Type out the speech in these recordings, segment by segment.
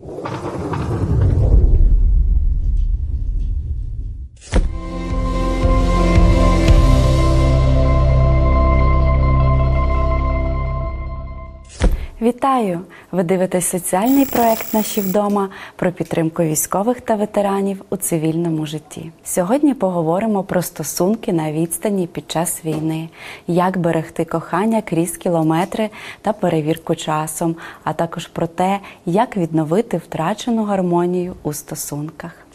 you Вітаю! Ви дивитесь соціальний проект Наші вдома про підтримку військових та ветеранів у цивільному житті. Сьогодні поговоримо про стосунки на відстані під час війни, як берегти кохання крізь кілометри та перевірку часом, а також про те, як відновити втрачену гармонію у стосунках.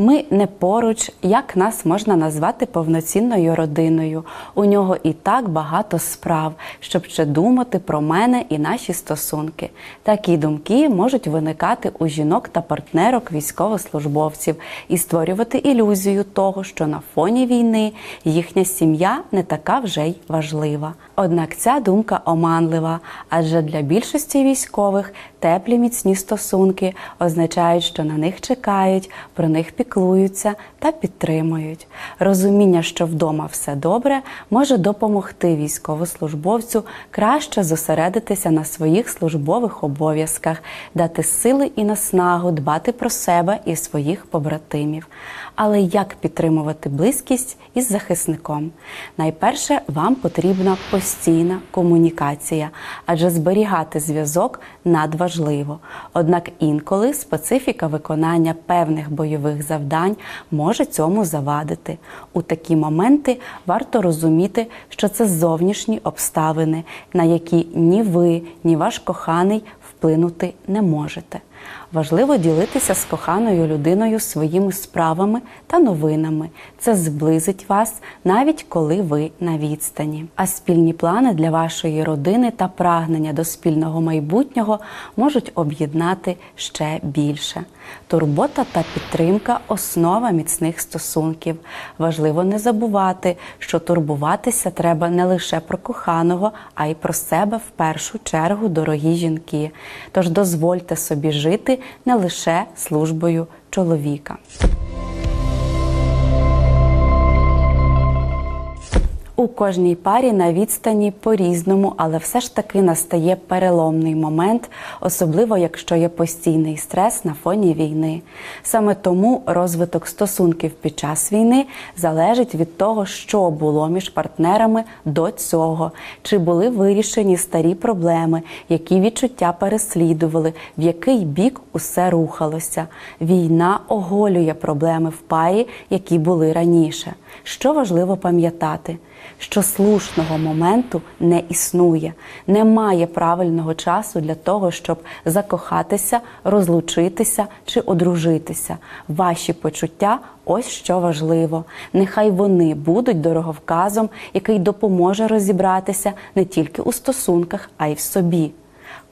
Ми не поруч, як нас можна назвати повноцінною родиною. У нього і так багато справ, щоб ще думати про мене і наші стосунки. Такі думки можуть виникати у жінок та партнерок військовослужбовців і створювати ілюзію того, що на фоні війни їхня сім'я не така вже й важлива. Однак ця думка оманлива, адже для більшості військових теплі міцні стосунки означають, що на них чекають, про них піклуються та підтримують. Розуміння, що вдома все добре, може допомогти військовослужбовцю краще зосередитися на своїх службових обов'язках, дати сили і наснагу дбати про себе і своїх побратимів. Але як підтримувати близькість із захисником? Найперше, вам потрібна постійна комунікація, адже зберігати зв'язок надважливо. Однак інколи специфіка виконання певних бойових завдань може цьому завадити. У такі моменти варто розуміти, що це зовнішні обставини, на які ні ви, ні ваш коханий вплинути не можете. Важливо ділитися з коханою людиною своїми справами та новинами. Це зблизить вас навіть коли ви на відстані. А спільні плани для вашої родини та прагнення до спільного майбутнього можуть об'єднати ще більше. Турбота та підтримка основа міцних стосунків. Важливо не забувати, що турбуватися треба не лише про коханого, а й про себе в першу чергу, дорогі жінки. Тож дозвольте собі жити не лише службою чоловіка. У кожній парі на відстані по-різному, але все ж таки настає переломний момент, особливо якщо є постійний стрес на фоні війни. Саме тому розвиток стосунків під час війни залежить від того, що було між партнерами до цього, чи були вирішені старі проблеми, які відчуття переслідували, в який бік усе рухалося. Війна оголює проблеми в парі, які були раніше. Що важливо пам'ятати? Що слушного моменту не існує, немає правильного часу для того, щоб закохатися, розлучитися чи одружитися. Ваші почуття ось що важливо. Нехай вони будуть дороговказом, який допоможе розібратися не тільки у стосунках, а й в собі.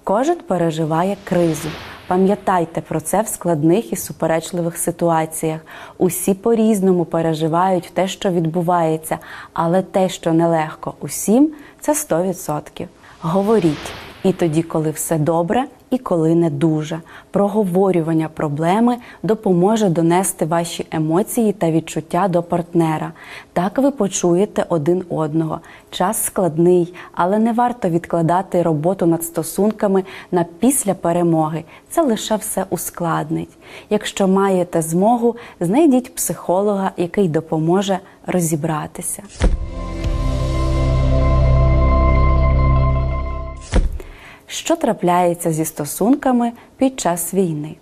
Кожен переживає кризу. Пам'ятайте про це в складних і суперечливих ситуаціях. Усі по-різному переживають те, що відбувається, але те, що нелегко усім, це 100%. Говоріть і тоді, коли все добре, і коли не дуже. Проговорювання проблеми допоможе донести ваші емоції та відчуття до партнера. Так ви почуєте один одного. Час складний, але не варто відкладати роботу над стосунками на після перемоги. Це лише все ускладнить. Якщо маєте змогу, знайдіть психолога, який допоможе розібратися. Що трапляється зі стосунками під час війни?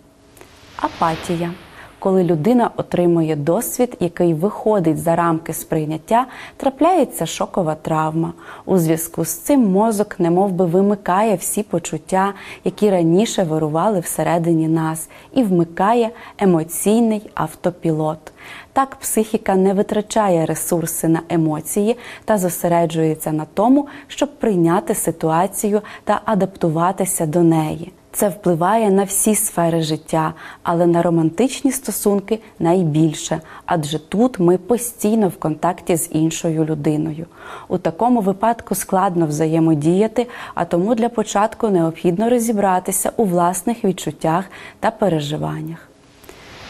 Апатія. Коли людина отримує досвід, який виходить за рамки сприйняття, трапляється шокова травма. У зв'язку з цим мозок немов би вимикає всі почуття, які раніше вирували всередині нас, і вмикає емоційний автопілот. Так психіка не витрачає ресурси на емоції та зосереджується на тому, щоб прийняти ситуацію та адаптуватися до неї. Це впливає на всі сфери життя, але на романтичні стосунки найбільше, адже тут ми постійно в контакті з іншою людиною. У такому випадку складно взаємодіяти, а тому для початку необхідно розібратися у власних відчуттях та переживаннях.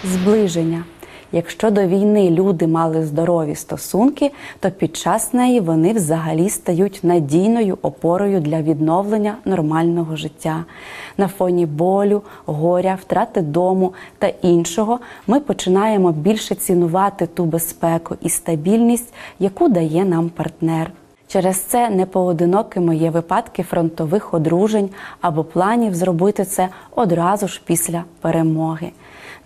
Зближення. Якщо до війни люди мали здорові стосунки, то під час неї вони взагалі стають надійною опорою для відновлення нормального життя. На фоні болю, горя, втрати дому та іншого ми починаємо більше цінувати ту безпеку і стабільність, яку дає нам партнер. Через це непоодинокими є випадки фронтових одружень або планів зробити це одразу ж після перемоги.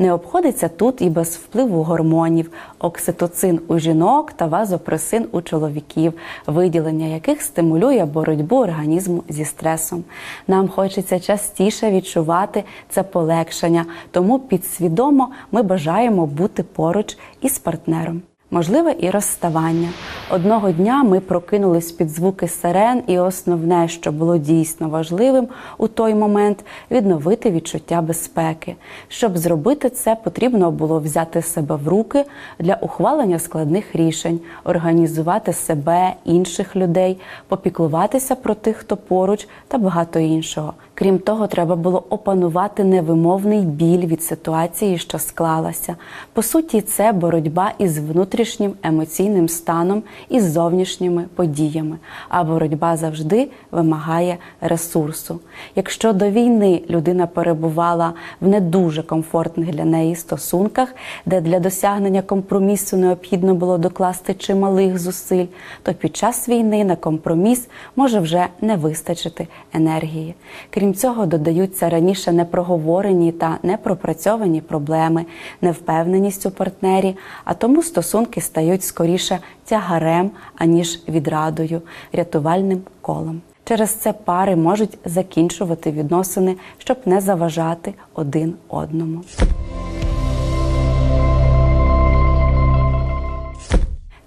Не обходиться тут і без впливу гормонів, окситоцин у жінок та вазопресин у чоловіків, виділення яких стимулює боротьбу організму зі стресом. Нам хочеться частіше відчувати це полегшення, тому підсвідомо ми бажаємо бути поруч із партнером. Можливе і розставання. Одного дня ми прокинулись під звуки сирен, і основне, що було дійсно важливим у той момент, відновити відчуття безпеки. Щоб зробити це, потрібно було взяти себе в руки для ухвалення складних рішень, організувати себе, інших людей, попіклуватися про тих, хто поруч, та багато іншого. Крім того, треба було опанувати невимовний біль від ситуації, що склалася. По суті, це боротьба із внутрішнім емоційним станом і з зовнішніми подіями. А боротьба завжди вимагає ресурсу. Якщо до війни людина перебувала в не дуже комфортних для неї стосунках, де для досягнення компромісу необхідно було докласти чималих зусиль, то під час війни на компроміс може вже не вистачити енергії. Крім цього, додаються раніше непроговорені та непропрацьовані проблеми, невпевненість у партнері, а тому стосунки стають скоріше тягарем, аніж відрадою, рятувальним колом. Через це пари можуть закінчувати відносини, щоб не заважати один одному.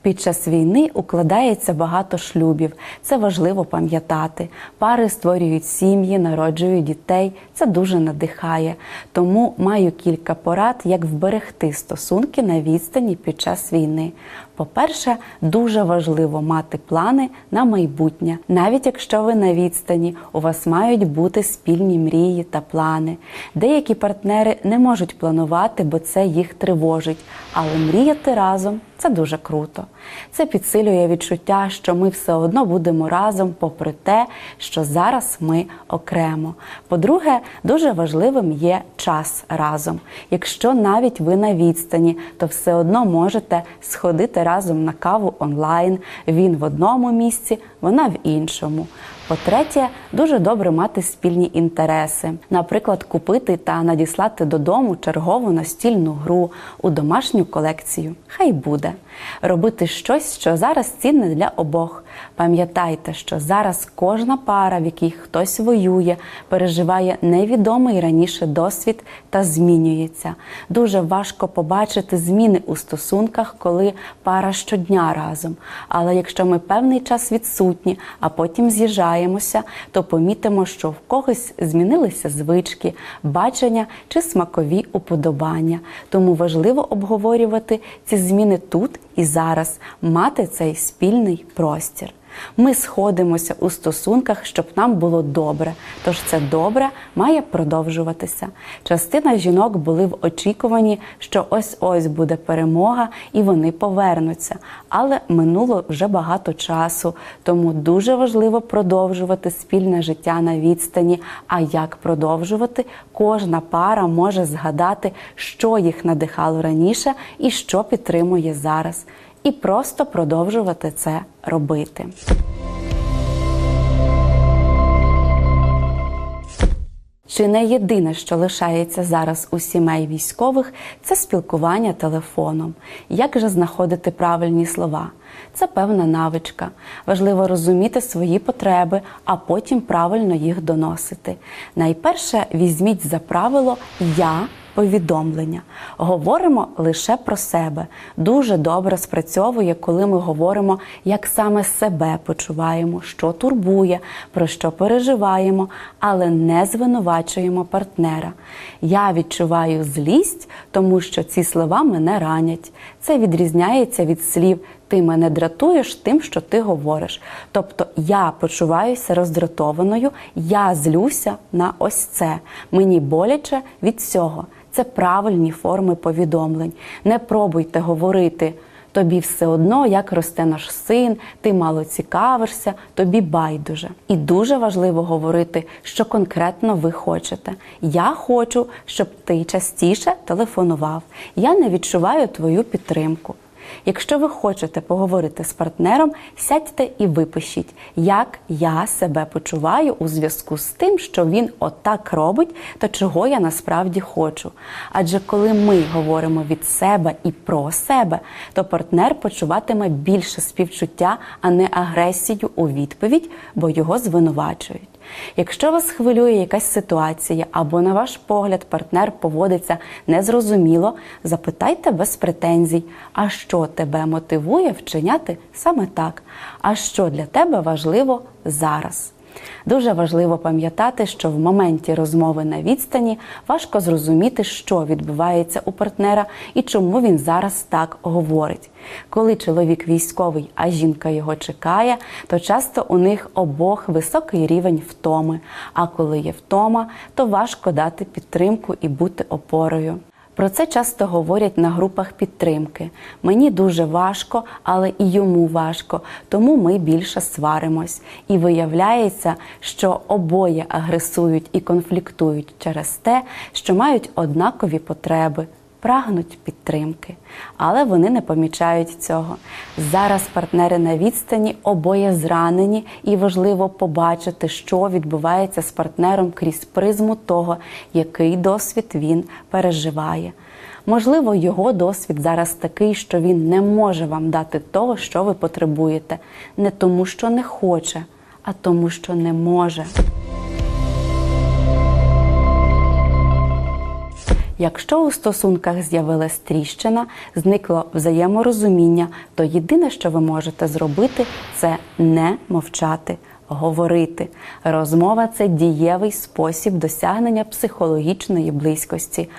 Під час війни укладається багато шлюбів. Це важливо пам'ятати. Пари створюють сім'ї, народжують дітей. Це дуже надихає. Тому маю кілька порад, як вберегти стосунки на відстані під час війни. По-перше, дуже важливо мати плани на майбутнє. Навіть якщо ви на відстані, у вас мають бути спільні мрії та плани. Деякі партнери не можуть планувати, бо це їх тривожить, але мріяти разом це дуже круто. Це підсилює відчуття, що ми все одно будемо разом, попри те, що зараз ми окремо. По-друге, дуже важливим є час разом. Якщо навіть ви на відстані, то все одно можете сходити разом на каву онлайн. Він в одному місці, вона в іншому. По-третє, дуже добре мати спільні інтереси, наприклад, купити та надіслати додому чергову настільну гру у домашню колекцію. Хай буде робити щось, що зараз цінне для обох. Пам'ятайте, що зараз кожна пара, в якій хтось воює, переживає невідомий раніше досвід та змінюється. Дуже важко побачити зміни у стосунках, коли пара щодня разом. Але якщо ми певний час відсутні, а потім з'їжджаємося, то помітимо, що в когось змінилися звички, бачення чи смакові уподобання. Тому важливо обговорювати ці зміни тут і зараз, мати цей спільний простір. Ми сходимося у стосунках, щоб нам було добре. Тож це добре має продовжуватися. Частина жінок були в очікуванні, що ось ось буде перемога, і вони повернуться. Але минуло вже багато часу, тому дуже важливо продовжувати спільне життя на відстані. А як продовжувати, кожна пара може згадати, що їх надихало раніше і що підтримує зараз і просто продовжувати це робити. Чи не єдине, що лишається зараз у сімей військових, це спілкування телефоном. Як же знаходити правильні слова? Це певна навичка. Важливо розуміти свої потреби, а потім правильно їх доносити. Найперше візьміть за правило Я повідомлення. Говоримо лише про себе. Дуже добре спрацьовує, коли ми говоримо, як саме себе почуваємо, що турбує, про що переживаємо, але не звинувачуємо партнера. Я відчуваю злість, тому що ці слова мене ранять. Це відрізняється від слів. Ти мене дратуєш тим, що ти говориш. Тобто я почуваюся роздратованою, я злюся на ось це. Мені боляче від цього. Це правильні форми повідомлень. Не пробуйте говорити. Тобі все одно, як росте наш син, ти мало цікавишся, тобі байдуже. І дуже важливо говорити, що конкретно ви хочете. Я хочу, щоб ти частіше телефонував. Я не відчуваю твою підтримку. Якщо ви хочете поговорити з партнером, сядьте і випишіть, як я себе почуваю у зв'язку з тим, що він отак робить, то чого я насправді хочу. Адже коли ми говоримо від себе і про себе, то партнер почуватиме більше співчуття, а не агресію у відповідь, бо його звинувачують. Якщо вас хвилює якась ситуація або, на ваш погляд, партнер поводиться незрозуміло, запитайте без претензій, а що тебе мотивує вчиняти саме так, а що для тебе важливо зараз. Дуже важливо пам'ятати, що в моменті розмови на відстані важко зрозуміти, що відбувається у партнера і чому він зараз так говорить. Коли чоловік військовий, а жінка його чекає, то часто у них обох високий рівень втоми. А коли є втома, то важко дати підтримку і бути опорою. Про це часто говорять на групах підтримки. Мені дуже важко, але і йому важко, тому ми більше сваримось. І виявляється, що обоє агресують і конфліктують через те, що мають однакові потреби. Прагнуть підтримки, але вони не помічають цього. Зараз партнери на відстані обоє зранені, і важливо побачити, що відбувається з партнером крізь призму того, який досвід він переживає. Можливо, його досвід зараз такий, що він не може вам дати того, що ви потребуєте, не тому, що не хоче, а тому, що не може. Якщо у стосунках з'явилась тріщина, зникло взаєморозуміння, то єдине, що ви можете зробити, це не мовчати, говорити. Розмова це дієвий спосіб досягнення психологічної близькості.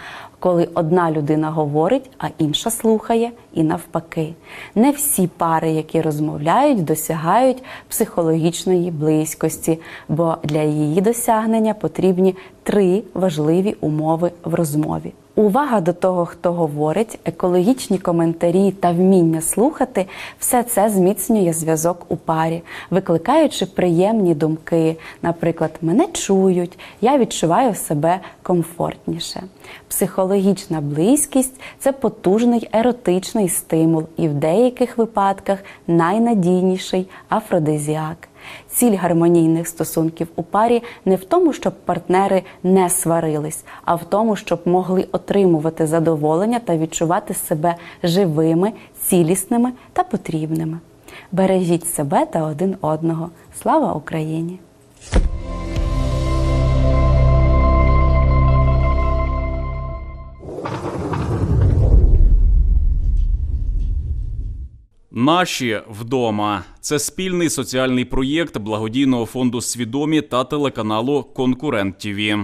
Коли одна людина говорить, а інша слухає, і навпаки, не всі пари, які розмовляють, досягають психологічної близькості, бо для її досягнення потрібні три важливі умови в розмові. Увага до того, хто говорить, екологічні коментарі та вміння слухати все це зміцнює зв'язок у парі, викликаючи приємні думки. Наприклад, мене чують, я відчуваю себе комфортніше. Психологічна близькість це потужний еротичний стимул, і в деяких випадках найнадійніший афродизіак. Ціль гармонійних стосунків у парі не в тому, щоб партнери не сварились, а в тому, щоб могли отримувати задоволення та відчувати себе живими, цілісними та потрібними. Бережіть себе та один одного. Слава Україні! Наші вдома це спільний соціальний проєкт благодійного фонду Свідомі та телеканалу Конкурент ТІВІ.